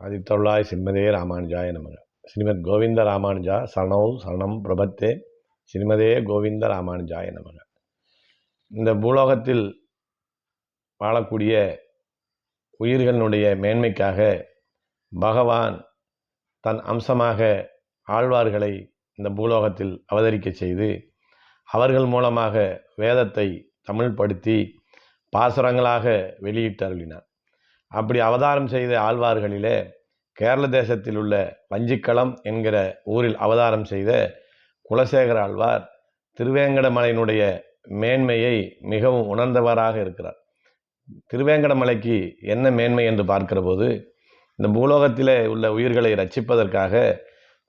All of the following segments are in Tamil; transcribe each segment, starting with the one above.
ஆதித்தொள்ளாய் சிம்மதே ராமானுஜாய நமக. ஸ்ரீமத் கோவிந்த ராமானுஜா சரணௌ சரணம் பிரபத்தே. ஸ்ரீமதே கோவிந்த ராமானுஜாய நமக. இந்த பூலோகத்தில் வாழக்கூடிய உயிர்களினுடைய மேன்மைக்காக பகவான் தன் அம்சமாக ஆழ்வார்களை இந்த பூலோகத்தில் அவதரிக்க செய்து அவர்கள் மூலமாக வேதத்தை தமிழ்படுத்தி பாசுரங்களாக வெளியிட்டு அருளினார் அப்படி அவதாரம் செய்த ஆழ்வார்களிலே கேரள தேசத்தில் உள்ள வஞ்சிக்களம் என்கிற ஊரில் அவதாரம் செய்த குலசேகர ஆழ்வார் திருவேங்கடமலையினுடைய மேன்மையை மிகவும் உணர்ந்தவராக இருக்கிறார். திருவேங்கடமலைக்கு என்ன மேன்மை என்று பார்க்கிற போது இந்த பூலோகத்திலே உள்ள உயிர்களை ரட்சிப்பதற்காக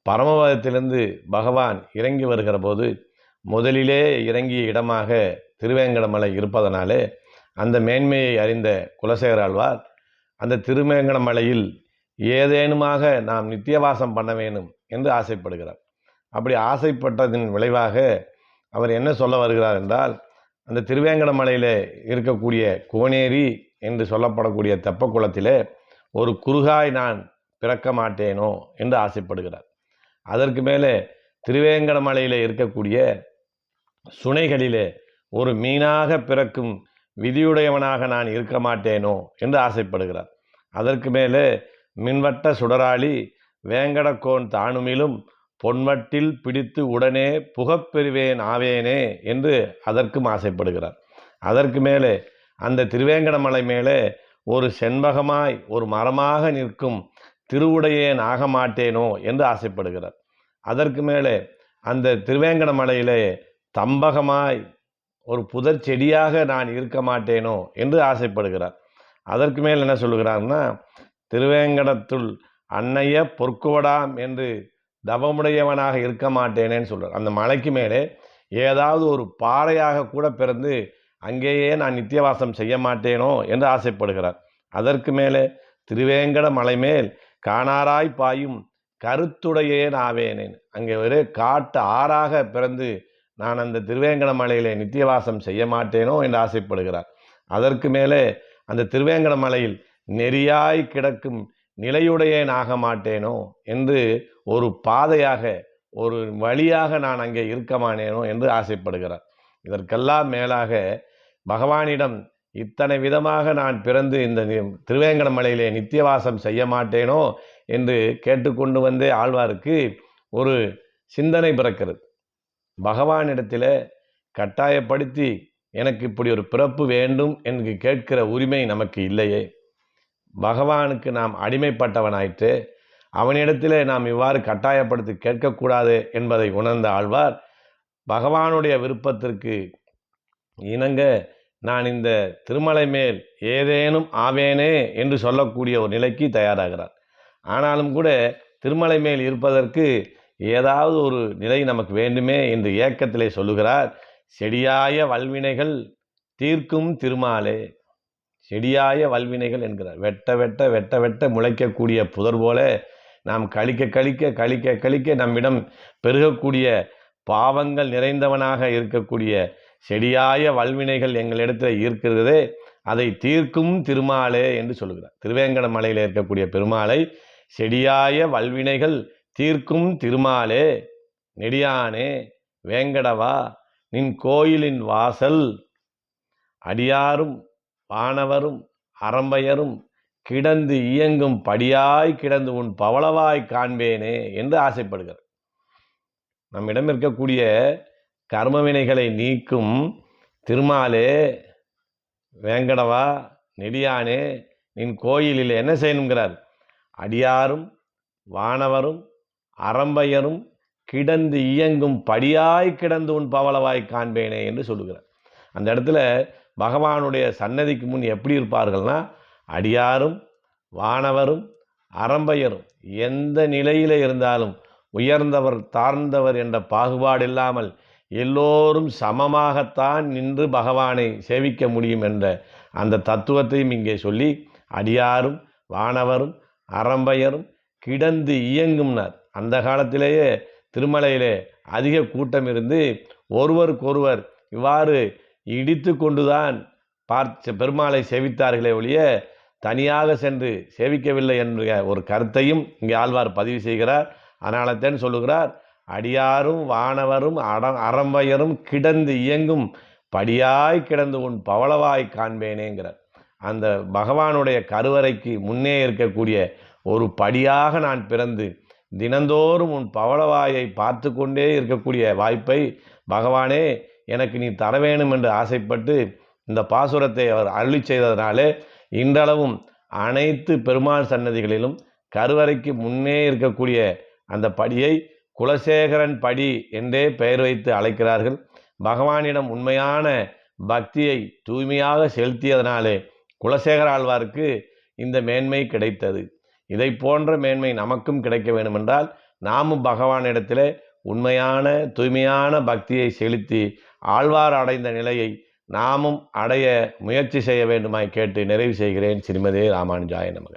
பரமபதத்திலிருந்து பகவான் இறங்கி வருகிற போது முதலிலே இறங்கிய இடமாக திருவேங்கடமலை இருப்பதனாலே அந்த மேன்மையை அறிந்த குலசேகர அந்த அந்த திருவேங்கடமலையில் ஏதேனுமாக நாம் நித்தியவாசம் பண்ண வேணும் என்று ஆசைப்படுகிறார். அப்படி ஆசைப்பட்டதின் விளைவாக அவர் என்ன சொல்ல வருகிறார் என்றால் அந்த திருவேங்கடமலையில் இருக்கக்கூடிய கோனேரி என்று சொல்லப்படக்கூடிய தெப்பக்குளத்திலே ஒரு குறுகாய் நான் பிறக்க மாட்டேனோ என்று ஆசைப்படுகிறார். அதற்கு மேலே திருவேங்கடமலையில் இருக்கக்கூடிய சுனைகளிலே ஒரு மீனாக பிறக்கும் விதியுடையவனாக நான் இருக்க மாட்டேனோ என்று ஆசைப்படுகிறார். அதற்கு மேலே மின்வட்ட சுடராளி வேங்கடக்கோன் தானுமிலும் பொன்வட்டில் பிடித்து உடனே புகப்பெறுவேன் ஆவேனே என்று அதற்கும் ஆசைப்படுகிறார். அதற்கு மேலே அந்த திருவேங்கடமலை மேலே ஒரு செண்பகமாய் ஒரு மரமாக நிற்கும் திருவுடையேன் ஆக மாட்டேனோ என்று ஆசைப்படுகிறார். அதற்கு மேலே அந்த திருவேங்கடமலையிலே தம்பகமாய் ஒரு புதர் செடியாக நான் இருக்க மாட்டேனோ என்று ஆசைப்படுகிறார். அதற்கு மேல் என்ன சொல்லுகிறார்னா திருவேங்கடத்துள் அன்னைய பொற்குவடாம் என்று தவமுடையவனாக இருக்க மாட்டேனேன்னு சொல்கிறார் அந்த மலைக்கு மேலே ஏதாவது ஒரு பாறையாக கூட பிறந்து அங்கேயே நான் நித்தியவாசம் செய்ய மாட்டேனோ என்று ஆசைப்படுகிறார். அதற்கு மேலே திருவேங்கட மலை மேல் காணாராய் பாயும் கருத்துடையேன் ஆவேனேன். அங்கே ஒரு காட்டு ஆறாக பிறந்து நான் அந்த திருவேங்கட மலையிலே நித்தியவாசம் செய்ய மாட்டேனோ என்று ஆசைப்படுகிறார். அதற்கு மேலே அந்த திருவேங்கட மலையில் நெறியாய் கிடக்கும் நிலையுடையேன் ஆக மாட்டேனோ என்று ஒரு பாதையாக ஒரு வழியாக நான் அங்கே இருக்க மாட்டேனோ என்று ஆசைப்படுகிறார். இதற்கெல்லாம் மேலாக பகவானிடம் இத்தனை விதமாக நான் பிறந்து இந்த திருவேங்கட மலையிலே நித்தியவாசம் செய்ய மாட்டேனோ என்று கேட்டுக்கொண்டு வந்தே ஆழ்வாருக்கு ஒரு சிந்தனை பிறக்கிறது. பகவானிடத்தில் கட்டாயப்படுத்தி எனக்கு இப்படி ஒரு பிறப்பு வேண்டும் என்று கேட்கிற உரிமை நமக்கு இல்லையே. பகவானுக்கு நாம் அடிமைப்பட்டவனாயிற்று. அவனிடத்தில் நாம் இவ்வாறு கட்டாயப்படுத்தி கேட்கக்கூடாது என்பதை உணர்ந்த ஆழ்வார் பகவானுடைய விருப்பத்திற்கு இணங்க நான் இந்த திருமலை மேல் ஏதேனும் ஆவேனே என்று சொல்லக்கூடிய ஒரு நிலைக்கு தயாராகிறார். ஆனாலும் கூட திருமலை மேல் இருப்பதற்கு ஏதாவது ஒரு நிலை நமக்கு வேண்டுமே என்று ஏக்கத்திலே சொல்லுகிறார் செடியாய வல்வினைகள் தீர்க்கும் திருமாலே செடியாய வல்வினைகள் என்கிறார். வெட்ட வெட்ட வெட்ட வெட்ட முளைக்கக்கூடிய புதர் போல நாம் கழிக்க கழிக்க கழிக்க கழிக்க நம்மிடம் பெருகக்கூடிய பாவங்கள் நிறைந்தவனாக இருக்கக்கூடிய செடியாய வல்வினைகள் எங்களிடத்தில் ஈர்க்கிறதே அதை தீர்க்கும் திருமாலே என்று சொல்லுகிறார். திருவேங்கட மலையில் இருக்கக்கூடிய பெருமாளை செடியாய வல்வினைகள் தீர்க்கும் திருமாலே நெடியானே வேங்கடவா நின் கோயிலின் வாசல். அடியாரும் வானவரும் அரம்பையரும் கிடந்து இயங்கும் படியாய் கிடந்து உன் பவளவாய் காண்பேனே என்று ஆசைப்படுகிறார். நம்மிடம் இருக்கக்கூடிய கர்மவினைகளை நீக்கும் திருமாலே வேங்கடவா நெடியானே நின் கோயிலில் என்ன செய்யணுங்கிறார் அடியாரும் வானவரும் அரம்பையரும் கிடந்து இயங்கும் படியாய் கிடந்து உன் பவளவாய் காண்பேனே என்று சொல்லுகிறார். அந்த இடத்துல பகவானுடைய சன்னதிக்கு முன் எப்படி இருப்பார்கள்னா அடியாரும் வானவரும் அறம்பயரும் எந்த நிலையில் இருந்தாலும் உயர்ந்தவர் தாழ்ந்தவர் என்ற பாகுபாடு இல்லாமல் எல்லோரும் சமமாகத்தான் நின்று பகவானை சேவிக்க முடியும் என்ற அந்த தத்துவத்தையும் இங்கே சொல்லி அடியாரும் வானவரும் அறம்பயரும் கிடந்து இயங்கும்னார். அந்த காலத்திலேயே திருமலையிலே அதிக கூட்டம் இருந்து ஒருவருக்கொருவர் இவ்வாறு இடித்து கொண்டுதான் பார்த்து பெருமாளை சேவித்தார்களே ஒழிய தனியாக சென்று சேவிக்கவில்லை என்ற ஒரு கருத்தையும் இங்கே ஆழ்வார் பதிவு செய்கிறார். அதனால்தான் சொல்லுகிறார் அடியாரும் வானவரும் அட அறம்பயரும் கிடந்து இயங்கும் படியாய் கிடந்து உன் பவளவாய் காண்பேனேங்கிறார். அந்த பகவானுடைய கருவறைக்கு முன்னே இருக்கக்கூடிய ஒரு படியாக நான் பிறந்து தினந்தோறும் உன் பவளவாயை பார்த்து கொண்டே இருக்கக்கூடிய வாய்ப்பை பகவானே எனக்கு நீ தர வேணும் என்று ஆசைப்பட்டு இந்த பாசுரத்தை அவர் அருளி செய்ததனாலே இன்றளவும் அனைத்து பெருமாள் சன்னதிகளிலும் கருவறைக்கு முன்னே இருக்கக்கூடிய அந்த படியை குலசேகரன் படி என்றே பெயர் வைத்து அழைக்கிறார்கள். பகவானிடம் உண்மையான பக்தியை தூய்மையாக செலுத்தியதனாலே குலசேகர ஆழ்வாருக்கு இந்த மேன்மை கிடைத்தது. இதை போன்ற மேன்மை நமக்கும் கிடைக்க வேண்டுமென்றால் நாமும் பகவானிடத்தில் உண்மையான தூய்மையான பக்தியை செலுத்தி ஆழ்வார் அடைந்த நிலையை நாமும் அடைய முயற்சி செய்ய வேண்டுமாய் கேட்டு நிறைவு செய்கிறேன். ஸ்ரீமதே ராமானுஜாய நமக.